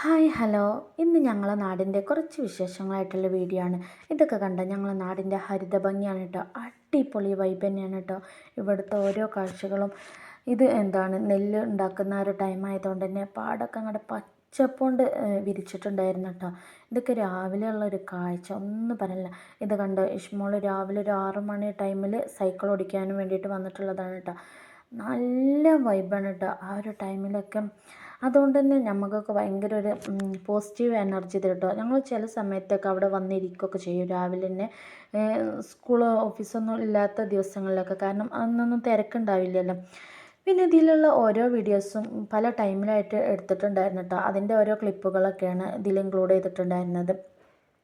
Hi hello. ഇന്ന് ഞങ്ങളെ നാടിന്റെ കുറച്ച് വിശേഷങ്ങളായിട്ടുള്ള വീഡിയോ ആണ്. ഇതൊക്കെ കണ്ട? ഞങ്ങളെ നാടിന്റെ ഹരിത ഭംഗിയാണ് കേട്ടോ. അടിപൊളി വൈബ് തന്നെയാണ് കേട്ടോ. ഇവിടുത്തെ ഓരോ കാഴ്ചകളും. ഇത് എന്താണ്? നെല്ല് ഉണ്ടാക്കുന്ന ഒരു ടൈം ആയതുകൊണ്ട് തന്നെ പാടൊക്കെ അങ്ങോട്ട് പച്ചപ്പോണ്ട് വിരിച്ചിട്ടുണ്ടായിരുന്നു കേട്ടോ. ഇതൊക്കെ രാവിലെ ഒരു കാഴ്ച. ഒന്നും പറയില്ല. ഇത് കണ്ടോ? ഇഷ്മോൾ രാവിലെ ഒരു ആറ് മണി ടൈമിൽ സൈക്കിൾ ഓടിക്കാനും വേണ്ടിയിട്ട് വന്നിട്ടുള്ളതാണ് കേട്ടോ. നല്ല വൈബാണ് കേട്ടോ. ആ ഒരു ടൈമിലൊക്കെ അതുകൊണ്ട് തന്നെ നമുക്കൊക്കെ ഭയങ്കര ഒരു പോസിറ്റീവ് എനർജി തരും കേട്ടോ ഞങ്ങൾ ചില സമയത്തൊക്കെ അവിടെ വന്നിരിക്കുകയൊക്കെ ചെയ്യും രാവിലെ തന്നെ സ്കൂളോ ഓഫീസൊന്നും ഇല്ലാത്ത ദിവസങ്ങളിലൊക്കെ. കാരണം അന്നൊന്നും തിരക്കുണ്ടാവില്ലല്ലോ. പിന്നെ ഇതിലുള്ള ഓരോ വീഡിയോസും പല ടൈമിലായിട്ട് എടുത്തിട്ടുണ്ടായിരുന്നു കേട്ടോ അതിന്റെ ഓരോ ക്ലിപ്പുകളൊക്കെയാണ് ഇതിൽ ഇൻക്ലൂഡ് ചെയ്തിട്ടുണ്ടായിരുന്നത്.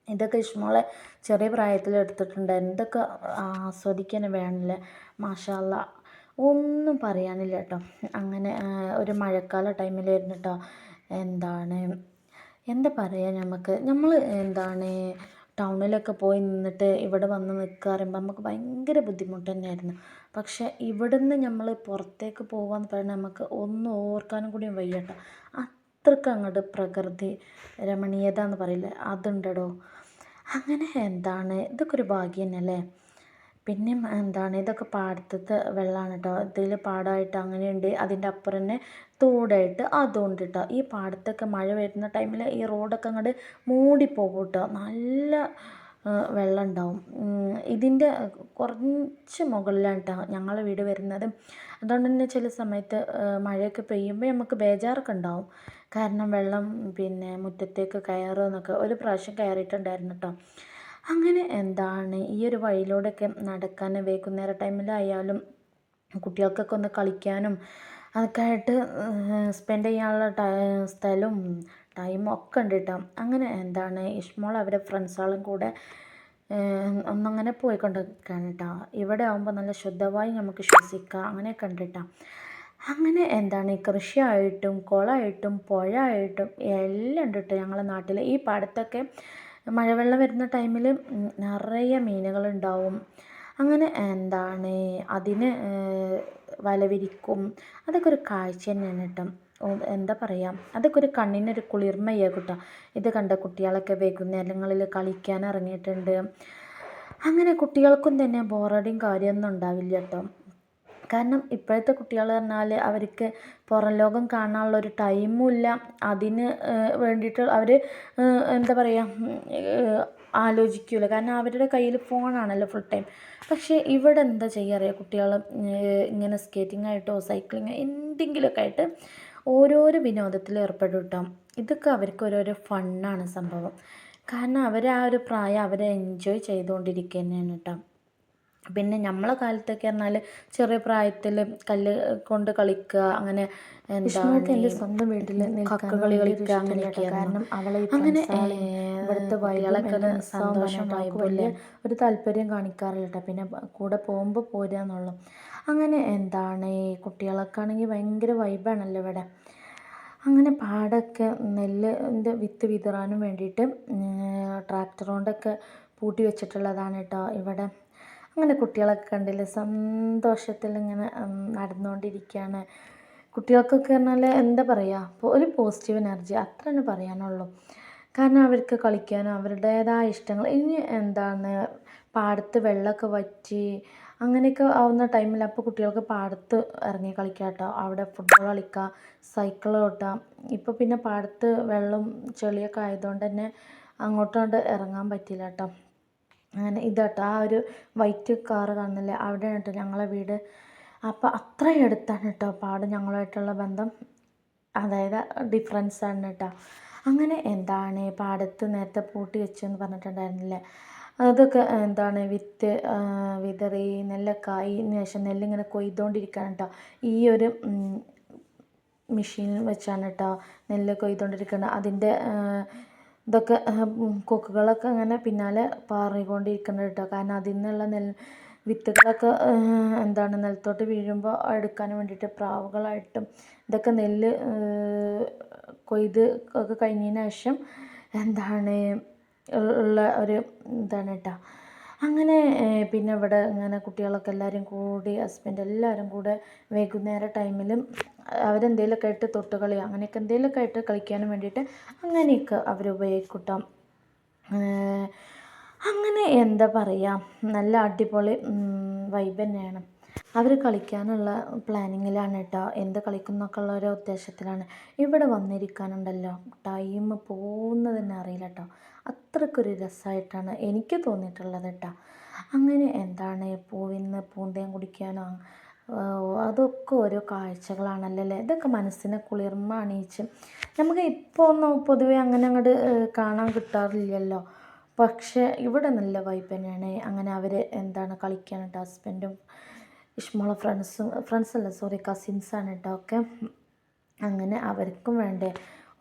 ഇതൊക്കെ ഇഷ്മോളെ ചെറിയ പ്രായത്തിൽ എടുത്തിട്ടുണ്ടായിരുന്നു ഇതൊക്കെ ആസ്വദിക്കാൻ വേണമല്ലേ മാഷാല്ല ഒന്നും പറയാനില്ല കേട്ടോ അങ്ങനെ ഒരു മഴക്കാല ടൈമിലായിരുന്നു കേട്ടോ എന്താണ് എന്താ പറയുക നമുക്ക് നമ്മൾ എന്താണ് ടൗണിലൊക്കെ പോയി നിന്നിട്ട് ഇവിടെ വന്ന് നിൽക്കുക പറയുമ്പോൾ നമുക്ക് ഭയങ്കര ബുദ്ധിമുട്ട് തന്നെയായിരുന്നു. പക്ഷേ ഇവിടുന്ന് നമ്മൾ പുറത്തേക്ക് പോകാമെന്ന് പറഞ്ഞാൽ നമുക്ക് ഒന്നും ഓർക്കാനും കൂടി വയ്യ കേട്ടോ അത്രയ്ക്ക് അങ്ങോട്ട് പ്രകൃതി രമണീയത എന്ന് പറയില്ലേ അതുണ്ടടോ. അങ്ങനെ എന്താണ് ഇതൊക്കെ ഒരു ഭാഗ്യം തന്നെയല്ലേ പിന്നെ എന്താണ് ഇതൊക്കെ പാടത്തത്തെ വെള്ളമാണ് കേട്ടോ ഇതിൽ പാടമായിട്ട് അങ്ങനെയുണ്ട്. അതിന്റെ അപ്പുറം തന്നെ തോടായിട്ട് അതുകൊണ്ട് കേട്ടോ ഈ പാടത്തൊക്കെ മഴ വരുന്ന ടൈമിൽ ഈ റോഡൊക്കെ അങ്ങോട്ട് മൂടിപ്പോകും കേട്ടോ നല്ല വെള്ളം ഉണ്ടാവും ഇതിന്റെ കുറച്ച് മുകളിലാണ് കേട്ടോ ഞങ്ങളെ വീട് വരുന്നത്. അതുകൊണ്ട് തന്നെ ചില സമയത്ത് മഴയൊക്കെ പെയ്യുമ്പോൾ നമുക്ക് ബേജാറൊക്കെ ഉണ്ടാവും. കാരണം വെള്ളം പിന്നെ മുറ്റത്തേക്ക് കയറുമെന്നൊക്കെ ഒരു പ്രാവശ്യം കയറിയിട്ടുണ്ടായിരുന്നു കേട്ടോ അങ്ങനെ എന്താണ്? ഈ ഒരു വഴിയിലൂടെയൊക്കെ നടക്കാൻ വൈകുന്നേര ടൈമിലായാലും കുട്ടികൾക്കൊക്കെ ഒന്ന് കളിക്കാനും അതൊക്കെ ആയിട്ട് സ്പെൻഡ് ചെയ്യാനുള്ള സ്ഥലവും ടൈമും ഒക്കെ ഉണ്ട് കേട്ടോ അങ്ങനെ എന്താണ്? ഇഷ്മോൾ അവരെ ഫ്രണ്ട്സുകളും കൂടെ ഒന്നങ്ങനെ പോയിക്കൊണ്ടിരിക്കുകയാണ് കേട്ടോ ഇവിടെ ആകുമ്പോൾ നല്ല ശുദ്ധമായി നമുക്ക് ശ്വസിക്കാം. അങ്ങനെയൊക്കെ ഉണ്ട് കേട്ടോ അങ്ങനെ എന്താണ്? കൃഷിയായിട്ടും കുളമായിട്ടും പുഴ ആയിട്ടും എല്ലാം ഉണ്ട് കേട്ടോ ഞങ്ങളുടെ നാട്ടിൽ ഈ പാടത്തൊക്കെ മഴവെള്ളം വരുന്ന ടൈമിൽ നിറയെ മീനുകളുണ്ടാവും. അങ്ങനെ എന്താണ്? അതിന് വല വിരിക്കും അതൊക്കെ ഒരു കാഴ്ച തന്നെയാണ് കേട്ടോ. എന്താ പറയുക അതൊക്കെ ഒരു കണ്ണിനൊരു കുളിർമയാണ് കേട്ടോ. ഇത് കണ്ട കുട്ടികളൊക്കെ വൈകുന്നേരങ്ങളിൽ കളിക്കാൻ ഇറങ്ങിയിട്ടുണ്ട്. അങ്ങനെ കുട്ടികൾക്കും തന്നെ ബോറടിയും കാര്യമൊന്നും ഉണ്ടാവില്ല കേട്ടോ. കാരണം ഇപ്പോഴത്തെ കുട്ടികൾ പറഞ്ഞാൽ അവർക്ക് പുറം ലോകം കാണാനുള്ള ഒരു ടൈമും ഇല്ല. അതിന് വേണ്ടിയിട്ട് അവർ എന്താ പറയുക ആലോചിക്കില്ല കാരണം അവരുടെ കയ്യിൽ ഫോണാണല്ലോ ഫുൾ ടൈം പക്ഷേ ഇവിടെ എന്താ ചെയ്യുക കുട്ടികൾ ഇങ്ങനെ സ്കേറ്റിംഗ് ആയിട്ടോ സൈക്ലിംഗ് എന്തെങ്കിലുമൊക്കെ ആയിട്ട് ഓരോരോ വിനോദത്തിൽ ഏർപ്പെടും ഇതൊക്കെ അവർക്ക് ഓരോരോ ഫണ്ണാണ് സംഭവം. കാരണം അവർ ആ ഒരു പ്രായം അവരെ എൻജോയ് ചെയ്തുകൊണ്ടിരിക്കുക തന്നെയാണ് കേട്ടോ പിന്നെ നമ്മളെ കാലത്തൊക്കെ പറഞ്ഞാൽ ചെറിയ പ്രായത്തിൽ കല്ല് കൊണ്ട് കളിക്കുക അങ്ങനെ എന്താണ് സ്വന്തം വീട്ടിൽ കക്കകളി കളിക്കുക അങ്ങനെയൊക്കെ കാരണം അവളെ അങ്ങനെ ഇവിടുത്തെ വയലുകളൊക്കെ സന്തോഷമായി ഒരു താല്പര്യം കാണിക്കാറില്ല കേട്ടോ. പിന്നെ കൂടെ പോകുമ്പോൾ പോരാന്നുള്ളു അങ്ങനെ എന്താണ് കുട്ടികളൊക്കെ ആണെങ്കിൽ ഭയങ്കര വൈബാണല്ലോ ഇവിടെ. അങ്ങനെ പാടൊക്കെ നെല്ലിന്റെ വിത്ത് വിതറാനും വേണ്ടിയിട്ട് ട്രാക്ടർ കൊണ്ടൊക്കെ പൂട്ടി വെച്ചിട്ടുള്ളതാണ് കേട്ടോ ഇവിടെ. അങ്ങനെ കുട്ടികളൊക്കെ കണ്ടില്ലേ സന്തോഷത്തിൽ ഇങ്ങനെ നടന്നുകൊണ്ടിരിക്കുകയാണ് കുട്ടികൾക്കൊക്കെ പറഞ്ഞാൽ എന്താ പറയുക ഒരു പോസിറ്റീവ് എനർജി അത്ര തന്നെ പറയാനുള്ളൂ. കാരണം അവർക്ക് കളിക്കാനും അവരുടേതായ ഇഷ്ടങ്ങൾ ഇനി എന്താണ് പാടത്ത് വെള്ളമൊക്കെ വറ്റി അങ്ങനെയൊക്കെ ആവുന്ന ടൈമിൽ അപ്പോൾ കുട്ടികൾക്ക് പാടത്ത് ഇറങ്ങി കളിക്കാം കേട്ടോ. അവിടെ ഫുട്ബോൾ കളിക്കുക സൈക്കിൾ ഓട്ടാം. ഇപ്പോൾ പിന്നെ പാടത്ത് വെള്ളം ചെളിയൊക്കെ ആയതുകൊണ്ട് തന്നെ അങ്ങോട്ട് ഇറങ്ങാൻ പറ്റില്ല കേട്ടോ. അങ്ങനെ ഇതാട്ടോ. ആ ഒരു വൈറ്റ് കാറ് കാണുന്നില്ലേ? അവിടെയാണ് കേട്ടോ ഞങ്ങളെ വീട്. അപ്പോൾ അത്രയും അടുത്താണ് കേട്ടോ പാട് ഞങ്ങളുമായിട്ടുള്ള ബന്ധം. അതായത് ഡിഫറൻസ് ആണ് കേട്ടോ അങ്ങനെ എന്താണ് പാടത്ത് നേരത്തെ പൂട്ടി വെച്ചെന്ന് പറഞ്ഞിട്ടുണ്ടായിരുന്നില്ലേ? അതൊക്കെ എന്താണ് വിത്ത് വിതറി നെല്ലൊക്കെ ആയതിന് ശേഷം നെല്ലിങ്ങനെ കൊയ്തുകൊണ്ടിരിക്കുകയാണ് കേട്ടോ ഈ ഒരു മെഷീൻ വെച്ചാണ് കേട്ടോ നെല്ല് കൊയ്തുകൊണ്ടിരിക്കുന്നത് അതിന്റെ ഇതൊക്കെ കൊക്കുകളൊക്കെ അങ്ങനെ പിന്നാലെ പാറിക്കൊണ്ടിരിക്കുന്നുണ്ട് കേട്ടോ കാരണം അതിൽ നിന്നുള്ള നെൽ വിത്തുകളൊക്കെ എന്താണ് നിലത്തോട്ട് വീഴുമ്പോൾ എടുക്കാൻ വേണ്ടിയിട്ട് പ്രാവുകളായിട്ടും ഇതൊക്കെ നെല്ല് കൊയ്ത് ഒക്കെ കഴിഞ്ഞതിന് ശേഷം എന്താണ് ഉള്ള ഒരു ഇതാണ് കേട്ടോ അങ്ങനെ പിന്നെ ഇവിടെ ഇങ്ങനെ കുട്ടികളൊക്കെ എല്ലാവരും കൂടി ഹസ്ബൻഡ് എല്ലാവരും കൂടെ വൈകുന്നേര ടൈമിലും അവരെന്തെങ്കിലുമൊക്കെ ആയിട്ട് തൊട്ടുകളി അങ്ങനെയൊക്കെ എന്തെങ്കിലുമൊക്കെ ആയിട്ട് കളിക്കാനും വേണ്ടിയിട്ട് അങ്ങനെയൊക്കെ അവർ ഉപയോഗിക്കൂട്ടാം. അങ്ങനെ എന്താ പറയുക നല്ല അടിപൊളി വൈബ് തന്നെയാണ്. അവർ കളിക്കാനുള്ള പ്ലാനിങ്ങിലാണ് കേട്ടോ എന്ത് കളിക്കും എന്നൊക്കെ ഉള്ള ഒരു ഉദ്ദേശത്തിലാണ്. ഇവിടെ വന്നിരിക്കാനുണ്ടല്ലോ. ടൈം പോകുന്നത് തന്നെ അറിയില്ല കേട്ടോ അത്രയ്ക്കൊരു രസമായിട്ടാണ് എനിക്ക് തോന്നിയിട്ടുള്ളത് കേട്ടോ അങ്ങനെ എന്താണ് പൂവിന്ന് പൂന്തേൻ കുടിക്കാനോ അതൊക്കെ ഓരോ കാഴ്ചകളാണല്ലോ അല്ലേ ഇതൊക്കെ മനസ്സിനെ കുളിർമ അണിയിച്ച് നമുക്ക് ഇപ്പോൾ ഒന്നും പൊതുവേ അങ്ങനെ അങ്ങോട്ട് കാണാൻ കിട്ടാറില്ലല്ലോ. പക്ഷേ ഇവിടെ നല്ല വൈബ് തന്നെയാണ്. അങ്ങനെ അവർ എന്താണ് കളിക്കാനായിട്ട് ഹസ്ബൻഡും ഇഷ്മോള ഫ്രണ്ട്സും അല്ല? സോറി കസിൻസാണ് കേട്ടോ ഒക്കെ അങ്ങനെ അവർക്കും വേണ്ടേ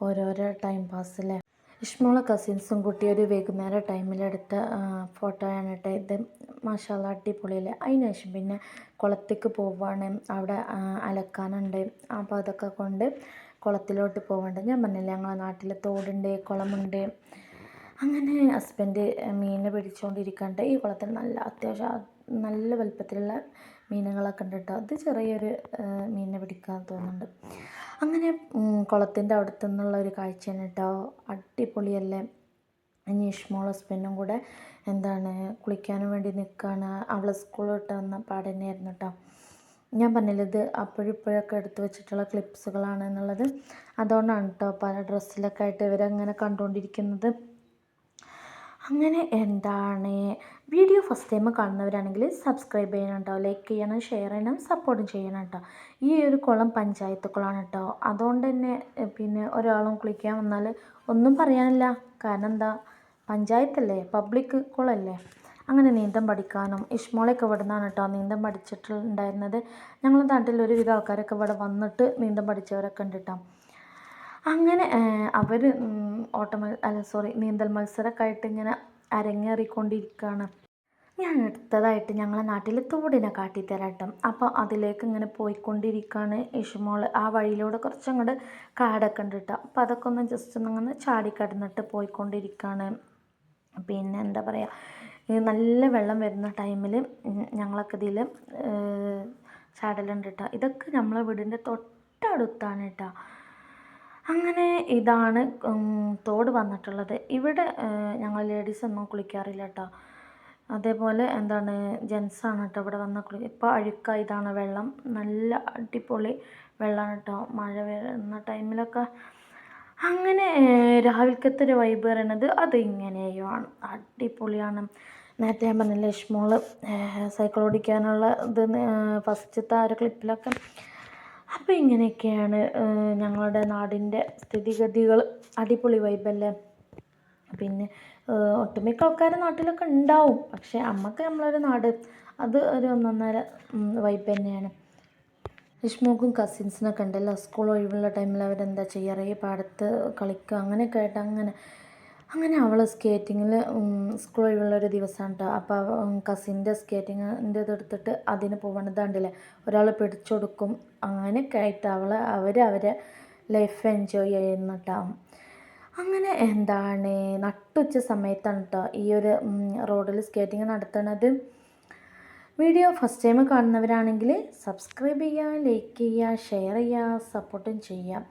ഓരോരോ ടൈം പാസ്സിലെ ഇഷ്മോള കസിൻസും കൂട്ടി ഒരു വൈകുന്നേരം ടൈമിലെടുത്ത ഫോട്ടോയാണ് കേട്ടോ ഇത്. മാഷാല അടിപൊളിയല്ലേ? അതിന് ശേഷം പിന്നെ കുളത്തേക്ക് പോവാണ്. അവിടെ അലക്കാനുണ്ട്. അപ്പോൾ അതൊക്കെ കൊണ്ട് കുളത്തിലോട്ട് പോകേണ്ട ഞാൻ പറഞ്ഞില്ലേ ഞങ്ങളെ നാട്ടിൽ തോടുണ്ട് കുളമുണ്ട്. അങ്ങനെ ഹസ്ബൻഡ് മീനിനെ പിടിച്ചുകൊണ്ടിരിക്കാണ്ട് ഈ കുളത്തിൽ നല്ല അത്യാവശ്യം നല്ല വലുപ്പത്തിലുള്ള മീനുകളൊക്കെ ഉണ്ട് കേട്ടോ. അത് ചെറിയൊരു മീനിനെ പിടിക്കാൻ തോന്നുന്നുണ്ട്. അങ്ങനെ കുളത്തിന്റെ അടുത്തു നിന്നുള്ള ഒരു കാഴ്ചയാണ് കേട്ടോ. അടിപൊളിയല്ലേ? ഇനി ഇഷ്മോൾ ഹസ്ബൻഡും കൂടെ എന്താണ് കുളിക്കാനും വേണ്ടി നിൽക്കുകയാണ് അവളെ സ്കൂളിലോട്ട് വന്ന പാടന്നെയായിരുന്നു കേട്ടോ. ഞാൻ പറഞ്ഞില്ല ഇത് അപ്പോഴിപ്പോഴൊക്കെ എടുത്തു വെച്ചിട്ടുള്ള ക്ലിപ്സുകളാണ് എന്നുള്ളത്. അതുകൊണ്ടാണ് കേട്ടോ പല ഡ്രസ്സിലൊക്കെ ആയിട്ട് ഇവരങ്ങനെ കണ്ടുകൊണ്ടിരിക്കുന്നത്. അങ്ങനെ എന്താണ്? വീഡിയോ ഫസ്റ്റ് ടൈം കാണുന്നവരാണെങ്കിൽ സബ്സ്ക്രൈബ് ചെയ്യണം കേട്ടോ ലൈക്ക് ചെയ്യണം ഷെയർ ചെയ്യണം സപ്പോർട്ടും ചെയ്യണം കേട്ടോ ഈ ഒരു കുളം പഞ്ചായത്ത് കുളമാണ് കേട്ടോ അതുകൊണ്ട് തന്നെ പിന്നെ ഒരാളും കുളിക്കാൻ വന്നാൽ ഒന്നും പറയാനില്ല. കാരണം എന്താ? പഞ്ചായത്തല്ലേ? പബ്ലിക് കുളമല്ലേ അങ്ങനെ നീന്തം പഠിക്കാനും ഇഷ്മോളൊക്കെ ഇവിടെ നിന്നാണ് കേട്ടോ നീന്തം പഠിച്ചിട്ടുണ്ടായിരുന്നത്. ഞങ്ങളുടെ നാട്ടിൽ ഒരുവിധ ആൾക്കാരൊക്കെ ഇവിടെ വന്നിട്ട് നീന്തം പഠിച്ചവരൊക്കെ ഉണ്ട് കേട്ടോ അങ്ങനെ അവർ ഓട്ടമ അല്ല സോറി നീന്തൽ മത്സരമൊക്കെ ആയിട്ട് ഇങ്ങനെ അരങ്ങേറിക്കൊണ്ടിരിക്കുകയാണ് ഞാൻ അടുത്തതായിട്ട് ഞങ്ങളെ നാട്ടിൽ തോടിനെ കാട്ടിത്തരാട്ടം. അപ്പോൾ അതിലേക്ക് ഇങ്ങനെ പോയിക്കൊണ്ടിരിക്കുകയാണ് ഇഷുമോൾ ആ വഴിയിലൂടെ കുറച്ചങ്ങോട്ട് കാടൊക്കെ ഉണ്ട് കേട്ടോ അപ്പോൾ അതൊക്കെ ഒന്ന് ജസ്റ്റ് ചാടി ചാടിക്കടന്നിട്ട് പോയിക്കൊണ്ടിരിക്കുകയാണ് പിന്നെ എന്താ പറയുക നല്ല വെള്ളം വരുന്ന ടൈമിൽ ഞങ്ങളൊക്കെ ഇതിൽ ചാടലുണ്ട് കേട്ടോ ഇതൊക്കെ നമ്മളെ വീടിന്റെ തൊട്ടടുത്താണ് കേട്ടോ അങ്ങനെ ഇതാണ് തോട് വന്നിട്ടുള്ളത്. ഇവിടെ ഞങ്ങൾ ലേഡീസ് ഒന്നും കുളിക്കാറില്ല കേട്ടോ അതേപോലെ എന്താണ് ജെൻസാണ് കേട്ടോ ഇവിടെ വന്ന കുളി ഇപ്പോൾ അഴുക്ക ഇതാണ് വെള്ളം. നല്ല അടിപൊളി വെള്ളമാണ് കേട്ടോ മഴ വരുന്ന ടൈമിലൊക്കെ അങ്ങനെ രാവിലത്തെ ഒരു വൈബ് പറയുന്നത് അത് അടിപൊളിയാണ്. നേരത്തെ ഞാൻ പറഞ്ഞില്ലേ ലക്ഷ്മോൾ സൈക്കിൾ ഓടിക്കാനുള്ള ഇത് ഫസ്റ്റത്തെ ആ ഒരു ക്ലിപ്പിലൊക്കെ അപ്പോൾ ഇങ്ങനെയൊക്കെയാണ് ഞങ്ങളുടെ നാടിന്റെ സ്ഥിതിഗതികൾ. അടിപൊളി വൈബല്ലേ? പിന്നെ ഒട്ടുമിക്ക ആൾക്കാർ നാട്ടിലൊക്കെ ഉണ്ടാവും. പക്ഷേ അമ്മയ്ക്ക് നമ്മളൊരു നാട് അത് ഒരു ഒന്നൊന്നര വൈബ് തന്നെയാണ്. ഇഷ്മോക്കും കസിൻസിനൊക്കെ ഉണ്ടല്ലോ സ്കൂൾ ഒഴിവുള്ള ടൈമിൽ അവരെന്താ ചെയ്യാറ്? പാടത്ത് കളിക്കുക അങ്ങനെയൊക്കെ ആയിട്ട് അങ്ങനെ അങ്ങനെ അവൾ സ്കേറ്റിങ്ങിൽ സ്കൂൾ ഒഴിവുള്ള ഒരു ദിവസമാണ് കേട്ടോ അപ്പോൾ കസിന്റെ സ്കേറ്റിങ്ങിന്റെ ഇതെടുത്തിട്ട് അതിന് പോകണതാണ്ടില്ലേ ഒരാൾ പിടിച്ചൊടുക്കും. അങ്ങനെയൊക്കെ ആയിട്ട് അവൾ അവർ അവരെ ലൈഫ് എൻജോയ് ചെയ്യുന്ന കേട്ടോ അങ്ങനെ എന്താണ്? നട്ടുച്ച സമയത്താണ് കേട്ടോ ഈ ഒരു റോഡിൽ സ്കേറ്റിംഗ് നടത്തുന്നത് വീഡിയോ ഫസ്റ്റ് ടൈം കാണുന്നവരാണെങ്കിൽ സബ്സ്ക്രൈബ് ചെയ്യുക ലൈക്ക് ചെയ്യുക ഷെയർ ചെയ്യുക സപ്പോർട്ടും ചെയ്യുക.